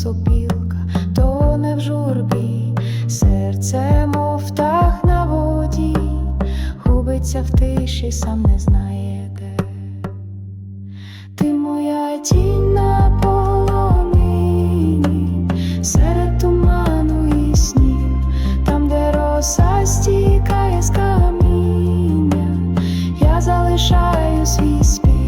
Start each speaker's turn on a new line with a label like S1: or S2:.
S1: сопілка, то не в журбі, серце, мов тах на воді, губиться в тиші, сам не знає де. Ти моя тінь на полонині, серед туману і снів, там, де роса стікає з каміння, я залишаю свій спів.